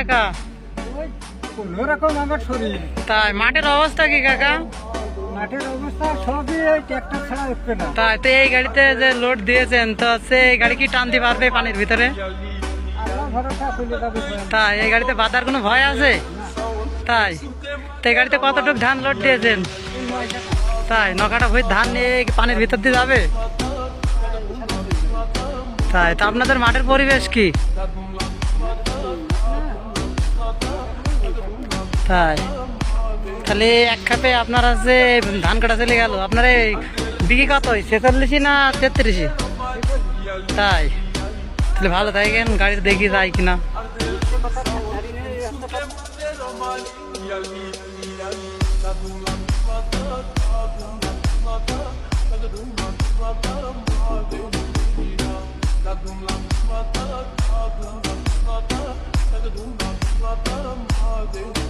কাকা? ওই কোনো রকম আমার শরীর তাই মাঠের অবস্থা কি কাকা? মাঠের অবস্থা সবই ওই ট্র্যাক্টর ছাড়া উঠবে না। তাই তো এই গাড়িতে যে লোড দিয়েছেন তো এই গাড়ি কি টানতে পারবে পানির ভিতরে? তাই এই গাড়িতে বাধার কোনো ভয় আছে? তাই তো এই গাড়িতে কতটুকু ধান লোড দিয়েছেন? তাই নকাটা ভই ধান নিয়ে পানির ভিতর দিয়ে যাবে? তাই তো আপনাদের মাঠের পরিবেশ কি? তাই তাহলে এক খাপে আপনার আছে ধান কাটা চলে গেল, আপনার এই বিঘি কত ছেচল্লিশি না তেত্রিশি তাই। তাহলে ভালো থাকেন গাড়ির দেখি যায় কিনা। Latung latung